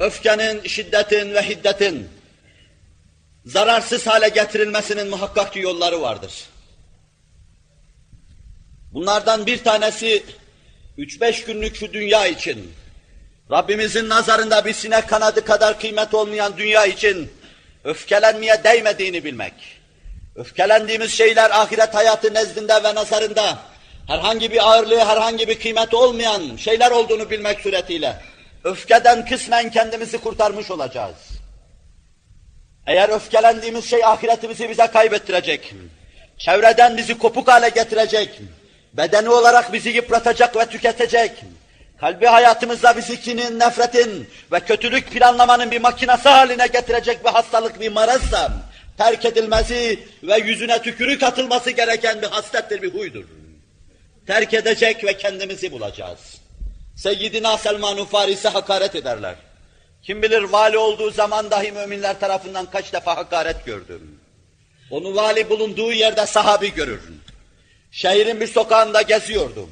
öfkenin, şiddetin ve hiddetin zararsız hale getirilmesinin muhakkak ki yolları vardır. Bunlardan bir tanesi 3-5 günlük şu dünya için, Rabbimizin nazarında bir sinek kanadı kadar kıymet olmayan dünya için öfkelenmeye değmediğini bilmek. Öfkelendiğimiz şeyler ahiret hayatı nezdinde ve nazarında herhangi bir ağırlığı, herhangi bir kıymeti olmayan şeyler olduğunu bilmek suretiyle öfkeden kısmen kendimizi kurtarmış olacağız. Eğer öfkelendiğimiz şey ahiretimizi bize kaybettirecek, çevreden bizi kopuk hale getirecek, bedeni olarak bizi yıpratacak ve tüketecek, kalbi hayatımızda bizi kinin, nefretin ve kötülük planlamanın bir makinası haline getirecek bir hastalık, bir marazsa, terk edilmesi ve yüzüne tükürük atılması gereken bir haslettir, bir huydur. Terk edecek ve kendimizi bulacağız. Seyyidina Selman-ı Faris'e hakaret ederler. Kim bilir vali olduğu zaman dahi müminler tarafından kaç defa hakaret gördüm. Onu vali bulunduğu yerde sahabi görür. Şehrin bir sokağında geziyordum.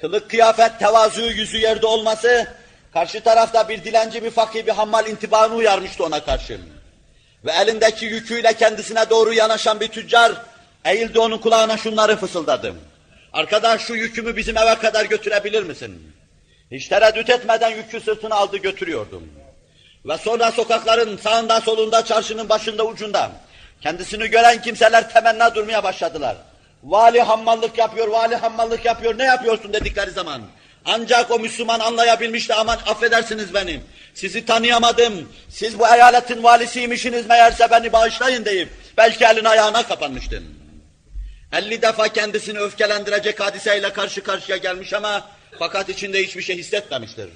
Kılık kıyafet, tevazu yüzü yerde olması, karşı tarafta bir dilenci, bir fakir, bir hammal intibanı uyarmıştı ona karşı. Ve elindeki yüküyle kendisine doğru yanaşan bir tüccar, eğildi onun kulağına şunları fısıldadım. Arkadaş şu yükümü bizim eve kadar götürebilir misin? Hiç tereddüt etmeden yükü sırtına aldı götürüyordum. Ve sonra sokakların sağında solunda, çarşının başında ucunda kendisini gören kimseler temenna durmaya başladılar. Vali hammallık yapıyor, vali hammallık yapıyor, ne yapıyorsun dedikleri zaman. Ancak o Müslüman anlayabilmişti aman affedersiniz benim. Sizi tanıyamadım. Siz bu eyaletin valisiymişsiniz meğerse beni bağışlayın deyip belki elin ayağına kapanmıştın. 50 defa kendisini öfkelendirecek hadiseyle karşı karşıya gelmiş ama fakat içinde hiçbir şey hissetmemiştir.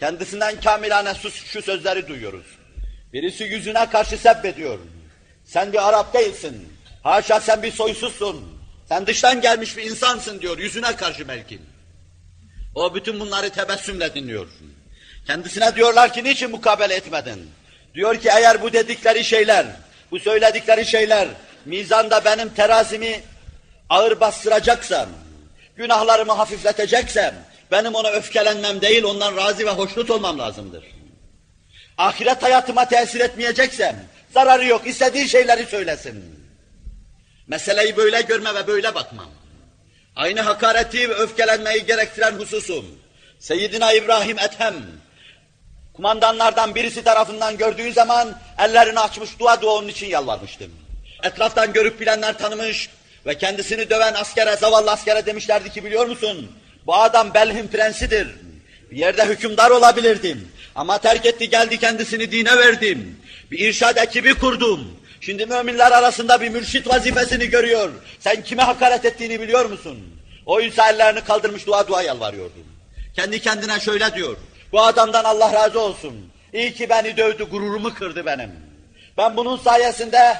Kendisinden kamilane sus, şu sözleri duyuyoruz. Birisi yüzüne karşı sebbediyor. Sen bir Arap değilsin. Haşa sen bir soysuzsun. Sen dıştan gelmiş bir insansın diyor yüzüne karşı belki. O bütün bunları tebessümle dinliyor. Kendisine diyorlar ki niçin mukabele etmedin? Diyor ki eğer bu dedikleri şeyler, bu söyledikleri şeyler mizanda benim terazimi ağır bastıracaksam, günahlarımı hafifleteceksem, benim ona öfkelenmem değil, ondan razı ve hoşnut olmam lazımdır. Ahiret hayatıma tesir etmeyeceksem, zararı yok, istediği şeyleri söylesin. Meseleyi böyle görme ve böyle bakmam. Aynı hakareti ve öfkelenmeyi gerektiren hususum. Seyyidina İbrahim Ethem, kumandanlardan birisi tarafından gördüğü zaman ellerini açmış dua dua onun için yalvarmıştım. Etraftan görüp bilenler tanımış ve kendisini döven askere, zavallı askere demişlerdi ki biliyor musun? Bu adam Belh'in prensidir. Bir yerde hükümdar olabilirdim. Ama terk etti geldi kendisini dine verdim. Bir irşad ekibi kurdum. Şimdi müminler arasında bir mürşit vazifesini görüyor. Sen kime hakaret ettiğini biliyor musun? Oysa ellerini kaldırmış dua dua yalvarıyordu. Kendi kendine şöyle diyor. Bu adamdan Allah razı olsun. İyi ki beni dövdü, gururumu kırdı benim. Ben bunun sayesinde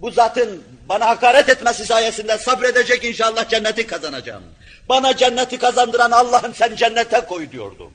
bu zatın bana hakaret etmesi sayesinde sabredecek inşallah cenneti kazanacağım. Bana cenneti kazandıran Allah'ım sen cennete koy diyordum.